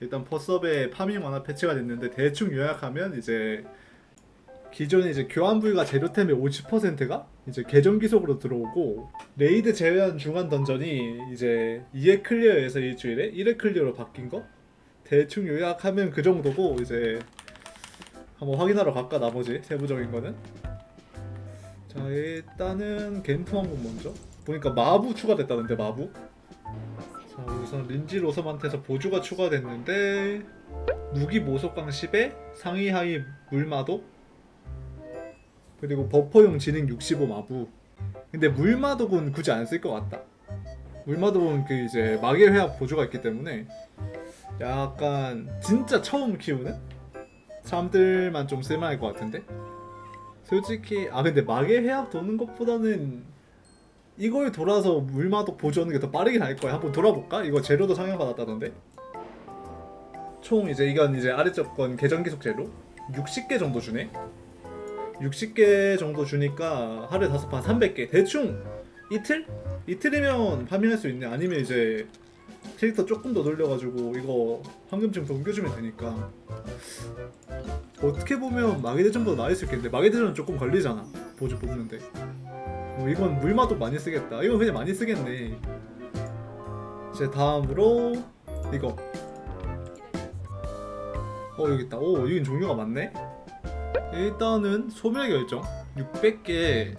일단 퍼섭에 파밍 완화 패치가 됐는데 대충 요약하면 이제 기존에 이제 교환 부위가 재료템의 50%가 이제 계정 기속으로 들어오고 레이드 제외한 중간 던전이 이제 2회 클리어에서 일주일에 1회 클리어로 바뀐 거? 대충 요약하면 그 정도고 이제 한번 확인하러 갈까 나머지 세부적인 거는? 자 일단은 겐투 항공 먼저. 보니까 마부 추가됐다는데 마부 자 우선 린지 로섬한테서 보조가 추가됐는데 무기 모속강 10에 상위 하위 물마도 그리고 버퍼용 지능 65 마부. 근데 물마독은 굳이 안 쓸 것 같다. 물마독은 그 이제 마계 회합 보조가 있기 때문에 약간 진짜 처음 키우는 사람들만 좀 쓸만할 것 같은데? 솔직히 아 근데 마계 회합 도는 것보다는 이걸 돌아서 물마독 보조하는 게 더 빠르긴 할 거야. 한번 돌아볼까? 이거 재료도 상향받았다던데. 총 이제 이건 이제 아래쪽 건 계정 기속 재료? 60개 정도 주네? 60개 정도 주니까 하루에 다섯 판 300개. 대충 이틀? 이틀이면 파밍할 수 있네. 아니면 이제 캐릭터 조금 더 돌려가지고 이거 황금증 더 옮겨주면 되니까. 어떻게 보면 마계대전보다 나을 수 있겠는데 마계대전은 조금 걸리잖아. 보조 뽑는데 뭐 이건 물마도 많이 쓰겠다 이건 그냥 많이 쓰겠네 이제 다음으로 이거 어 여기 있다 오 여긴 종류가 많네 일단은 소멸 결정 600개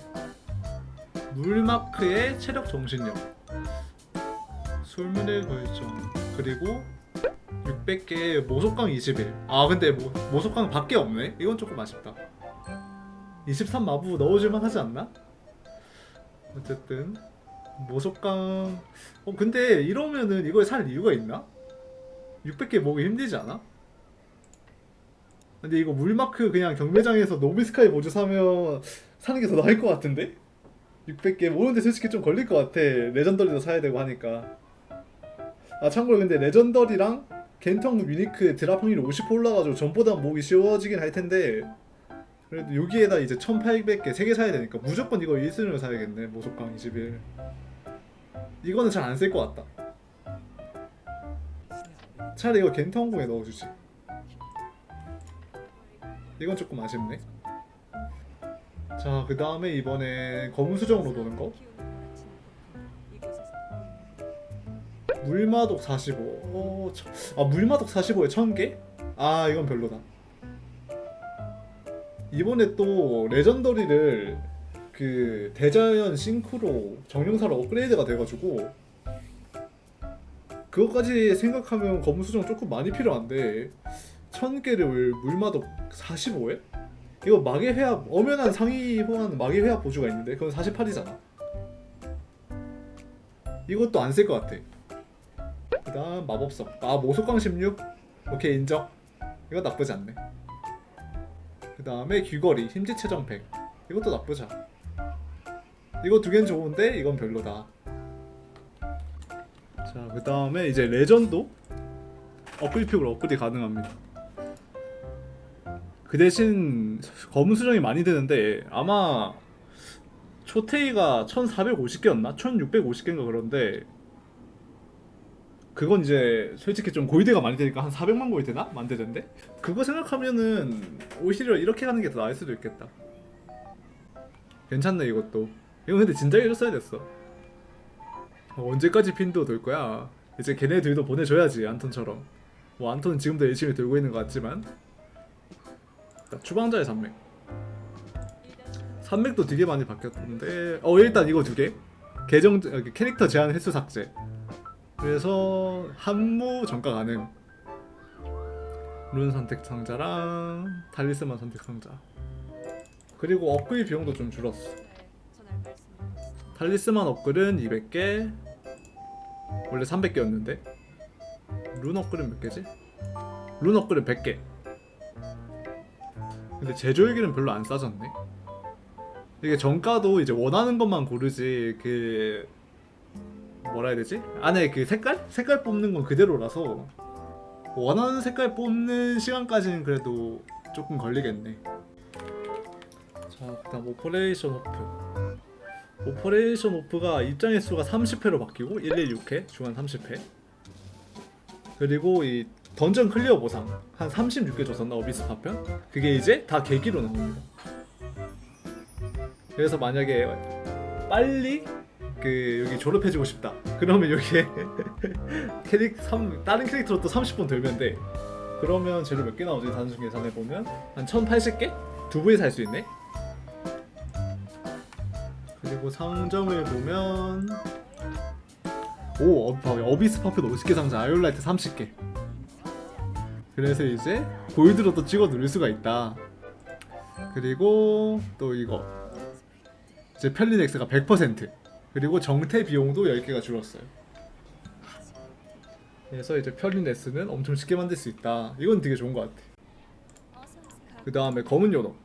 물마크의 체력 정신력 소멸의 결정 그리고 600개 모속강 21. 아 근데 모, 모속강 밖에 없네. 이건 조금 아쉽다. 23 마부 넣어줄만 하지 않나? 어쨌든 모속강. 어 근데 이러면은 이걸 살 이유가 있나? 600개 모으기 힘들지 않아? 근데 이거 물마크 그냥 경매장에서 노비스카이 보조 사면 사는 게 더 나을 것 같은데? 600개 모으는데 솔직히 좀 걸릴 것 같아. 레전더리도 사야 되고 하니까. 아 참고로 근데 레전더리랑 겐텅 유니크 드랍 확률이 50% 올라가지고 전보다 모으기 쉬워지긴 할 텐데 그래도 여기에다 이제 1800개 3개 사야 되니까 무조건 이거 1순위로 사야겠네 모속강 21 이거는 잘 안 쓸 것 같다 차라리 이거 겐텅공에 넣어주지 이건 조금 아쉽네 자 그 다음에 이번에 검수정으로 도는 거 물마독 45. 어, 참- 아 물마독 45에 1000개? 아 이건 별로다. 이번에 또 레전더리를 그 대자연 싱크로 정령사로 업그레이드가 돼가지고 그것까지 생각하면 검수정 조금 많이 필요한데 1000개를 물마독 45에? 이거 마계 회합 엄연한 상위 호환 마계 회합 보조가 있는데 그건 48이잖아. 이것도 안 쓸 것 같아. 그 다음 마법석 아 모속광 16 오케이 인정 이거 나쁘지 않네 그 다음에 귀걸이 힘지 최정 100 이것도 나쁘지 않아. 이거 두 개는 좋은데 이건 별로다. 자 그 다음에 이제 레전도 업글픽으로 업글이 가능합니다. 그 대신 검은 수정이 많이 드는데 아마 초테이가 1450개였나? 1650개인가 그런데 그건 이제 솔직히 좀 골드가 많이 되니까 한 400만 골드 되나? 만대던데? 그거 생각하면은 오히려 이렇게 가는 게 더 나을 수도 있겠다. 괜찮네 이것도. 이거 근데 진작에 해줬어야 됐어. 어, 언제까지 핀도 돌 거야? 이제 걔네 들도 보내줘야지 안톤처럼. 뭐 안톤은 지금도 열심히 돌고 있는 것 같지만. 자, 추방자의 산맥. 산맥도 되게 많이 바뀌었는데 어 일단 이거 두개. 계정 어, 캐릭터 제한 횟수 삭제 그래서 한무 전가 가능. 룬 선택 상자랑 달리스만 선택 상자. 그리고 업그레이드 비용도 좀 줄었어. 달리스만 업글은 200개. 원래 300개였는데. 룬 업글은 몇 개지? 룬 업글은 100개. 근데 제조일기는 별로 안 싸졌네. 이게 정가도 이제 원하는 것만 고르지 그 뭐라 해야 되지? 안에 그 색깔? 색깔 뽑는 건 그대로라서 원하는 색깔 뽑는 시간까지는 그래도 조금 걸리겠네. 자, 그다음 오퍼레이션 오프. 오퍼레이션 오프가 입장 횟수가 30회로 바뀌고 116회, 중간 30회. 그리고 이 던전 클리어 보상 한 36개 줬었나 어비스 파편? 그게 이제 다 계기로 나옵니다. 그래서 만약에 빨리 그 여기 졸업해지고 싶다. 그러면 여기에 캐릭 3 다른 캐릭터로 또 30분 돌면 돼. 그러면 재료 몇 개 나오지? 단순 계산해 보면 한 1,080개? 두 부에 살 수 있네. 그리고 상점을 보면 오 어. 어비스 파편 50개 상자 아이올라이트 30개 그래서 이제 골드로 또 찍어 누를 수가 있다 그리고 또 이거 이제 편리넥스가 100% 그리고 정태 비용도 10개가 줄었어요. 그래서 이제 편리넥스는 엄청 쉽게 만들 수 있다. 이건 되게 좋은 것 같아. 그 다음에 검은 연어.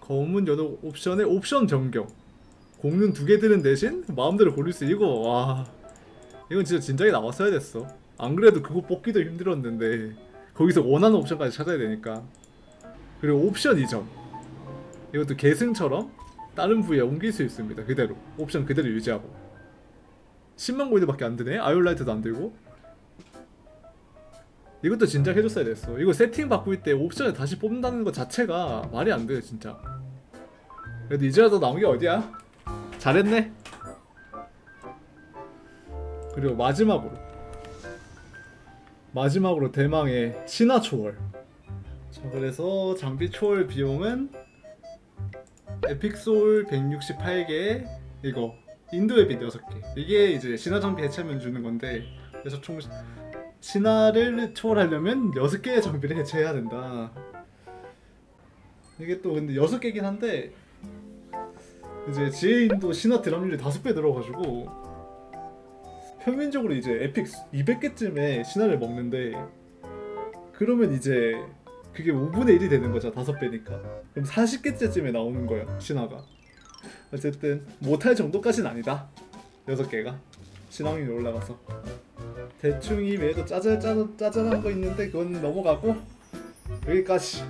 검은 연어 옵션에 옵션 변경 공는 두개 드는 대신 마음대로 고를 수 이거 와. 이건 진짜 진작에 나왔어야 됐어. 안 그래도 그거 뽑기도 힘들었는데 거기서 원하는 옵션까지 찾아야 되니까. 그리고 옵션 이전. 이것도 계승처럼 다른 부위에 옮길 수 있습니다. 그대로. 옵션 그대로 유지하고. 10만 고인밖에 안 드네. 아이올라이트도 안 들고. 이것도 진작 해줬어야 됐어. 이거 세팅 바꿀 때 옵션을 다시 뽑는다는 것 자체가 말이 안 돼요 진짜. 그래도 이제라도 나온 게 어디야? 잘했네. 그리고 마지막으로. 마지막으로 대망의 신화 초월. 자 그래서 장비 초월 비용은 에픽 소울 168개 이거 인도 웹이 6개 이게 이제 신화 장비 해체하면 주는 건데 그래서 총 신화를 초월하려면 6개의 장비를 해체해야 된다. 이게 또 근데 6개긴 한데 이제 지혜인도 신화 드랍률이 다섯 배 들어가지고 평균적으로 이제 에픽 200개쯤에 신화를 먹는데 그러면 이제 그게 5분의 1이 되는 거죠 다섯 배니까. 그럼 40개째쯤에 나오는 거야 신화가. 어쨌든 못할 정도까지는 아니다 여섯 개가. 신앙률이 올라가서. 대충 이 외에도 짜잘짜잘한 거 있는데 그건 넘어가고 여기까지